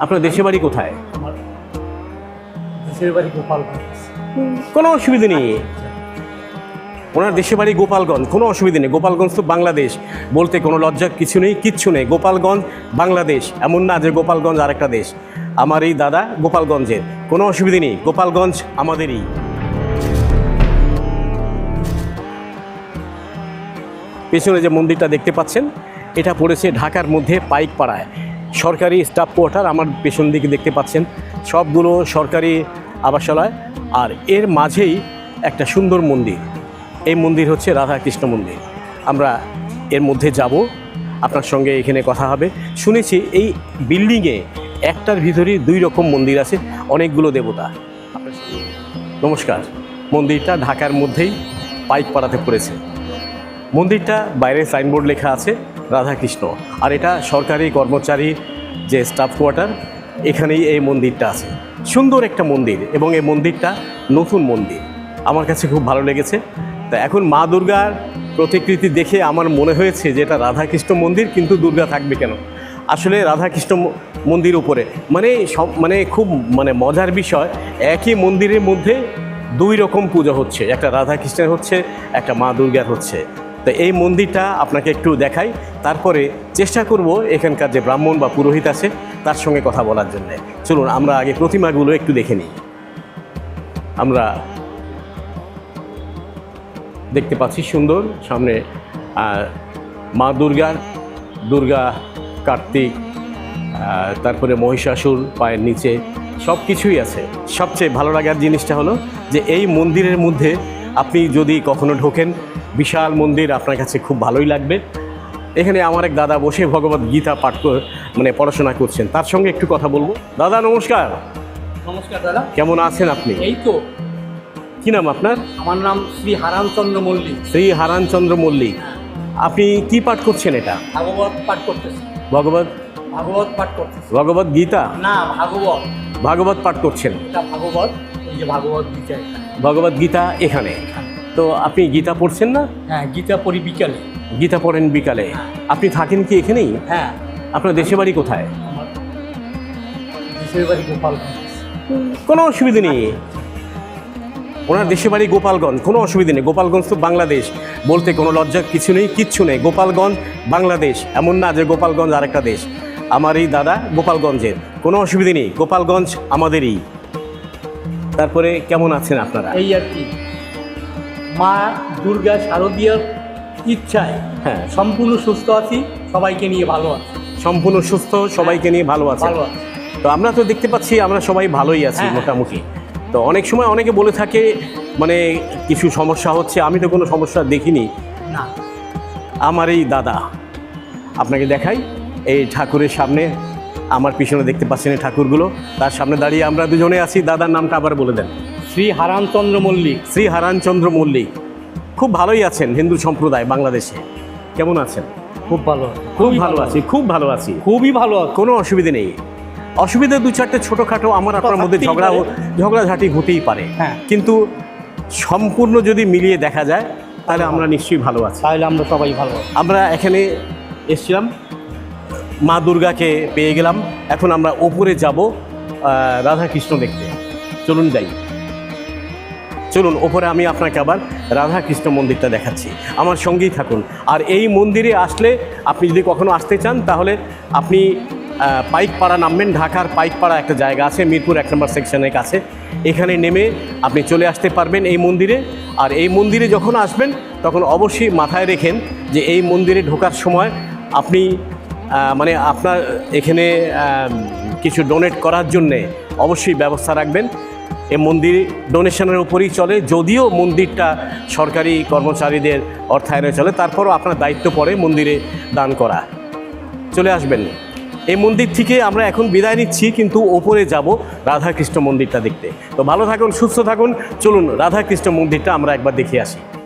আপনার দেশের বাড়ি কোথায়? আমার দেশের বাড়ি গোপালগঞ্জ। কোনো অসুবিধা নেই। ওনার দেশে বাড়ি গোপালগঞ্জ কোনো অসুবিধা নেই। গোপালগঞ্জ তো বাংলাদেশ। বলতে কোনো লজ্জা কিছু নেই কিচ্ছু নেই। গোপালগঞ্জ বাংলাদেশ এমন না যে গোপালগঞ্জ আরেকটা দেশ। আমার এই দাদা গোপালগঞ্জের কোনো অসুবিধা নেই। গোপালগঞ্জ আমাদেরই। পেছনে যে মন্দিরটা দেখতে পাচ্ছেন এটা পড়েছে ঢাকার মধ্যে পাইকপাড়ায়। সরকারি স্টাফ কোয়ার্টার আমার পেছন দিকে দেখতে পাচ্ছেন। সবগুলো সরকারি আবাসালয় আর এর মাঝেই একটা সুন্দর মন্দির। এই মন্দির হচ্ছে রাধাকৃষ্ণ মন্দির। আমরা এর মধ্যে যাব। আপনার সঙ্গে এখানে কথা হবে। শুনেছি এই বিল্ডিংয়ে একটার ভিতরেই দুই রকম মন্দির আছে, অনেকগুলো দেবতা। নমস্কার। মন্দিরটা ঢাকার মধ্যেই পাইক পাড়াতে পড়েছে। মন্দিরটা বাইরে সাইনবোর্ড লেখা আছে, রাধাকৃষ্ণ। আর এটা সরকারি কর্মচারী যে স্টাফ কোয়ার্টার এখানেই এই মন্দিরটা আছে। সুন্দর একটা মন্দির এবং এই মন্দিরটা নতুন মন্দির। আমার কাছে খুব ভালো লেগেছে। তা এখন মা দুর্গার প্রতিকৃতি দেখে আমার মনে হয়েছে যে এটা রাধাকৃষ্ণ মন্দির, কিন্তু দুর্গা থাকবে কেন? আসলে রাধাকৃষ্ণ মন্দির উপরে মানে সব মানে খুব মানে মজার বিষয়, একই মন্দিরের মধ্যে দুই রকম পুজো হচ্ছে। একটা রাধাকৃষ্ণের হচ্ছে, একটা মা দুর্গার হচ্ছে। তো এই মন্দিরটা আপনাকে একটু দেখাই। তারপরে চেষ্টা করব এখানকার যে ব্রাহ্মণ বা পুরোহিত আছে, তার সঙ্গে কথা বলার জন্য। চলুন, আমরা আগে প্রতিমাগুলো একটু দেখে নিই। আমরা দেখতে পাচ্ছি সুন্দর, সামনে মা দুর্গার, দুর্গা, কার্তিক তারপরে মহিষাসুর পায়ের নিচে সব কিছুই আছে। সবচেয়ে ভালো লাগার জিনিসটা হলো যে এই মন্দিরের মধ্যে আপনি যদি কখনো ঢোকেন বিশাল মন্দির আপনার কাছে খুব ভালোই লাগবে। এখানে আমার এক দাদা বসে ভগবত গীতা পাঠ করে মানে পড়াশোনা করছেন। তার সঙ্গে একটু কথা বলব। দাদা নমস্কার। নমস্কার দাদা। কেমন আছেন আপনি? এই তো। কি নাম আপনার? আমার নাম শ্রী হারানচন্দ্র মল্লিক। শ্রী হারানচন্দ্র মল্লিক। আপনি কি পাঠ করছেন এটা? ভাগবত পাঠ করতেছি। ভগবত? ভাগবত পাঠ করতেছি। ভগবত গীতা? না ভাগবত। ভাগবত পাঠ করছেন। এটা ভাগবত। যে ভাগবত গীতা। ভগবত গীতা এখানে। তো আপনি গীতা পড়ছেন না? হ্যাঁ গীতা পড়ি বিকালে। গীতা পড়েন বিকালে। আপনি থাকেন কি এখানেই? হ্যাঁ। আপনার দেশে বাড়ি কোথায়? দেশের বাড়ি গোপালগঞ্জ। কোনো অসুবিধা নেই। ওনার দেশে বাড়ি গোপালগঞ্জ কোনো অসুবিধা নেই। গোপালগঞ্জ তো বাংলাদেশ। বলতে কোনো লজ্জা কিছু নেই কিচ্ছু নেই। গোপালগঞ্জ বাংলাদেশ। এমন না যে গোপালগঞ্জ আরেকটা দেশ। আমার এই দাদা গোপালগঞ্জের। কোনো অসুবিধা নেই। গোপালগঞ্জ আমাদেরই। তারপরে কেমন আছেন আপনারা? এই আর কি। মা দুর্গা শারদীয়ার ইচ্ছায় হ্যাঁ। সম্পূর্ণ সুস্থ আছি সবাইকে নিয়ে ভালো আছি। সম্পূর্ণ সুস্থ সবাইকে নিয়ে ভালো আছে ভালো আছি। তো আমরা তো দেখতে পাচ্ছি আমরা সবাই ভালোই আছি হ্যাঁ। মোটামুটি। তো অনেক সময় অনেকে বলে থাকে মানে কিছু সমস্যা হচ্ছে আমি তো কোনো সমস্যা দেখিনি। না। আমার এই দাদা আপনাকে দেখাই এই ঠাকুরের সামনে আমার পিছনে দেখতে পাচ্ছেন ঠাকুরগুলো। তার সামনে দাঁড়িয়ে আমরা দুজনে আছি। দাদার নামটা আবার বলে দেন। শ্রী হারামচন্দ্র মল্লিক। শ্রী হারানচন্দ্র মল্লিক। খুব ভালোই আছেন হিন্দু সম্প্রদায় বাংলাদেশে। কেমন আছেন? খুব ভালো। খুব ভালো আছি খুব ভালো আছি। খুবই ভালো কোনো অসুবিধে নেই। অসুবিধা দু চারটে ছোটোখাটো আমার আপনার মধ্যে ঝগড়া। ঝগড়াঝাটি হতেই পারে। হ্যাঁ। কিন্তু সম্পূর্ণ যদি মিলিয়ে দেখা যায় তাহলে আমরা নিশ্চয়ই ভালো আছি। তাহলে আমরা সবাই ভালো আমরা এখানে এসছিলাম। মা দুর্গাকে পেয়ে গেলাম। এখন আমরা ওপরে যাব রাধাকৃষ্ণ দেখতে। চলুন যাই। চলুন, ওপরে আমি আপনাকে আবার রাধাকৃষ্ণ মন্দিরটা দেখাচ্ছি। আমার সঙ্গেই থাকুন। আর এই মন্দিরে আসলে আপনি যদি কখনো আসতে চান, তাহলে আপনি পাইকপাড়া নামবেন। ঢাকার পাইকপাড়া একটা জায়গা আছে, মিরপুর এক নম্বর সেকশনের কাছে। এখানে নেমে আপনি চলে আসতে পারবেন এই মন্দিরে। আর এই মন্দিরে যখন আসবেন, তখন অবশ্যই মাথায় রেখেন যে এই মন্দিরে ঢোকার সময় আপনি মানে আপনার এখানে কিছু ডোনেট করার জন্যে অবশ্যই ব্যবস্থা রাখবেন। এই মন্দির ডোনেশনের উপরেই চলে, যদিও মন্দিরটা সরকারি কর্মচারীদের অর্থায়নে চলে, তারপরও আপনার দায়িত্ব পড়ে মন্দিরে দান করা। চলে আসবেন। এই মন্দির থেকে আমরা এখন বিদায় নিচ্ছি, কিন্তু ওপরে যাব রাধাকৃষ্ণ মন্দিরটা দেখতে। তো ভালো থাকুন, সুস্থ থাকুন, চলুন রাধাকৃষ্ণ মন্দিরটা আমরা একবার দেখে আসি।